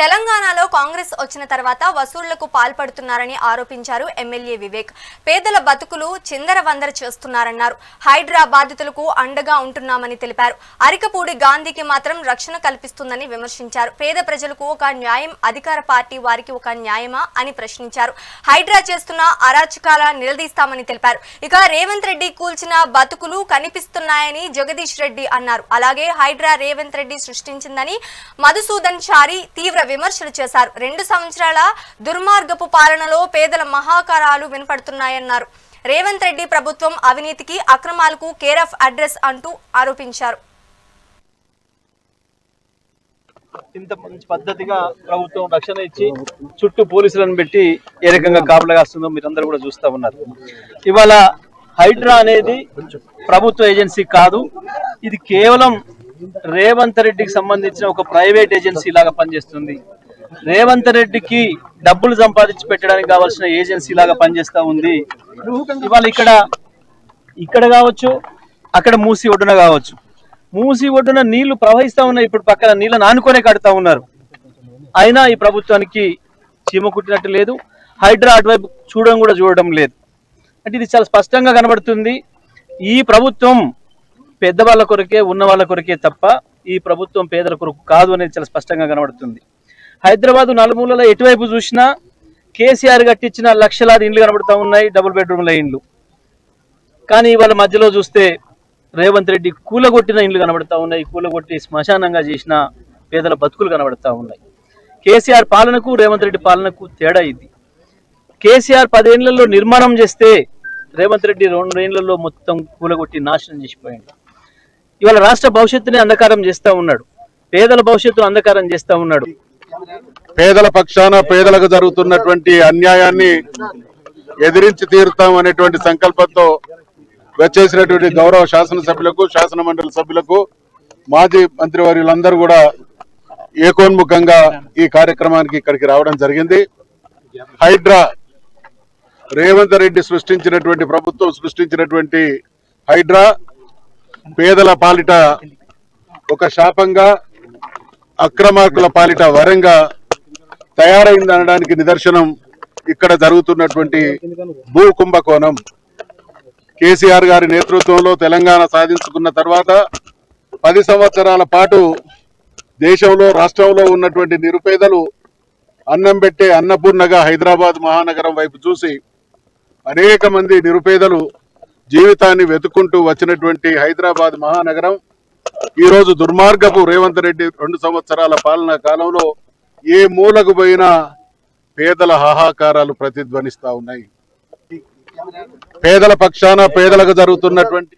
తెలంగాణలో కాంగ్రెస్ వచ్చిన తర్వాత వసూళ్ళకు పాల్పడుతున్నారని ఆరోపించారు ఎమ్మెల్యే వివేక్. పేదల బతుకులు చిందరవందర చేస్తున్నారన్నారు. హైడ్రా బాధితులకు అండగా ఉంటున్నామని తెలిపారు. అరికపూడి గాంధీకి మాత్రం రక్షణ కల్పిస్తుందని విమర్శించారు. పేద ప్రజలకు ఒక న్యాయం అధికార పార్టీ వారికి ఒక న్యాయమా అని ప్రశ్నించారు. హైడ్రా చేస్తున్న అరాచకాల నిలదీస్తామని తెలిపారు. ఇక రేవంత్ రెడ్డి కూల్చిన బతుకులు కనిపిస్తున్నాయని జగదీష్ రెడ్డి అన్నారు. అలాగే హైడ్రా రేవంత్ రెడ్డి సృష్టించిందని మధుసూదన్ చారి తీవ్ర విమర్శలు చేశారు. రెండు సంవత్సరాల దుర్మార్గపు పాలనలో పేదల మహాకారాలు వినపడుతున్నాయన్నారు. రేవంత్ రెడ్డి ప్రభుత్వం అవినీతికి అక్రమాలకు కేర్ ఆఫ్ అడ్రస్ అంటూ ఆరోపించారు. అత్యంత మంచి పద్ధతిగా ప్రభుత్వం రక్షణ ఇచ్చి చుట్టూ పోలీసులను పెట్టి ఏ రకంగా కాపలా కాస్తుందో మీరందరూ కూడా చూస్తూ ఉన్నారు. ఇవాళ హైడ్రా అనేది ప్రభుత్వ ఏజెన్సీ కాదు. ఇది కేవలం రేవంత్ రెడ్డికి సంబంధించిన ఒక ప్రైవేట్ ఏజెన్సీ లాగా పనిచేస్తుంది. రేవంత్ రెడ్డికి డబ్బులు సంపాదించి పెట్టడానికి కావాల్సిన ఏజెన్సీ లాగా పనిచేస్తా ఉంది. ఇవాళ ఇక్కడ ఇక్కడ కావచ్చు అక్కడ మూసి ఒడ్డున కావచ్చు. మూసి ఒడ్డున నీళ్ళు ప్రవహిస్తా ఉన్నాయి. ఇప్పుడు పక్కన నీళ్ళని ఆనుకొనే కడతా ఉన్నారు. అయినా ఈ ప్రభుత్వానికి చీమ కుట్టినట్టు లేదు. హైడ్రా అటువైపు చూడడం కూడా చూడడం లేదు. అంటే ఇది చాలా స్పష్టంగా కనబడుతుంది. ఈ ప్రభుత్వం పెద్దవాళ్ళ కొరకే ఉన్న వాళ్ళ కొరకే తప్ప ఈ ప్రభుత్వం పేదల కొరకు కాదు అనేది చాలా స్పష్టంగా కనబడుతుంది. హైదరాబాద్ నలుమూలలో ఎటువైపు చూసినా కేసీఆర్ కట్టించిన లక్షలాది ఇండ్లు కనబడుతూ ఉన్నాయి డబుల్ బెడ్రూమ్ల ఇండ్లు. కానీ ఇవాళ మధ్యలో చూస్తే రేవంత్ రెడ్డి కూలగొట్టిన ఇండ్లు కనబడతా ఉన్నాయి కూలగొట్టి శ్మశానంగా చేసిన పేదల బతుకులు కనబడతా ఉన్నాయి. కేసీఆర్ పాలనకు రేవంత్ రెడ్డి పాలనకు తేడా ఇది. కేసీఆర్ పదేళ్ళలో నిర్మాణం చేస్తే రేవంత్ రెడ్డి రెండేళ్ళలో మొత్తం కూలగొట్టి నాశనం చేసిపోయింది ఇవాళ రాష్ట్ర భవిష్యత్తుని అంధకారం చేస్తా ఉన్నాడు. పేదల భవిష్యత్తును అంధకారం చేస్తా ఉన్నాడు. పేదల పక్షాన పేదలకు జరుగుతున్నటువంటి అన్యాయాన్ని ఎదిరించి తీరుతాం అనేటువంటి సంకల్పంతో వచ్చేసినటువంటి గౌరవ శాసనసభ్యులకు శాసన మండలి సభ్యులకు మాజీ మంత్రివర్యులందరూ కూడా ఏకోన్ముఖంగా ఈ కార్యక్రమానికి ఇక్కడికి రావడం జరిగింది. హైడ్రా రేవంత్ రెడ్డి సృష్టించినటువంటి ప్రభుత్వం సృష్టించినటువంటి హైడ్రా పేదల పాలిట ఒక శాపంగా అక్రమార్కుల పాలిట వరంగా తయారైంది అనడానికి నిదర్శనం ఇక్కడ జరుగుతున్నటువంటి భూ కుంభకోణం. కేసీఆర్ గారి నేతృత్వంలో తెలంగాణ సాధించుకున్న తర్వాత పది సంవత్సరాల పాటు దేశంలో రాష్ట్రంలో ఉన్నటువంటి నిరుపేదలు అన్నం పెట్టే అన్నపూర్ణగా హైదరాబాద్ మహానగరం వైపు చూసి అనేక మంది నిరుపేదలు జీవితాన్ని వెతుక్కుంటూ వచ్చినటువంటి హైదరాబాద్ మహానగరం ఈరోజు దుర్మార్గపు రేవంత్ రెడ్డి రెండు సంవత్సరాల పాలన కాలంలో ఏ మూలకు పోయినా పేదల హాహాకారాలు ప్రతిధ్వనిస్తా ఉన్నాయి. పేదల పక్షాన పేదలకు జరుగుతున్నటువంటి